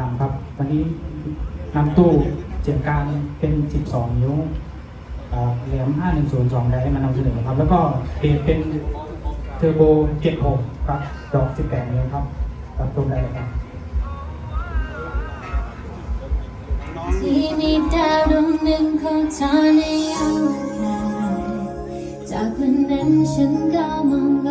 รัมย์ครับ วันนี้นำตู้เจียงการเป็น 12 นิ้วเหลี่ยม5102 ได้มานำเสนอครับ แล้วก็เปลี่ยนเป็นเทอร์โบ 76 ครับ ดอก 18 นิ้วครับรับชมได้เลยครับที่มีดาวดวงหนึ่งของเธอในอวกาศจากวันนั้นฉันก็มอง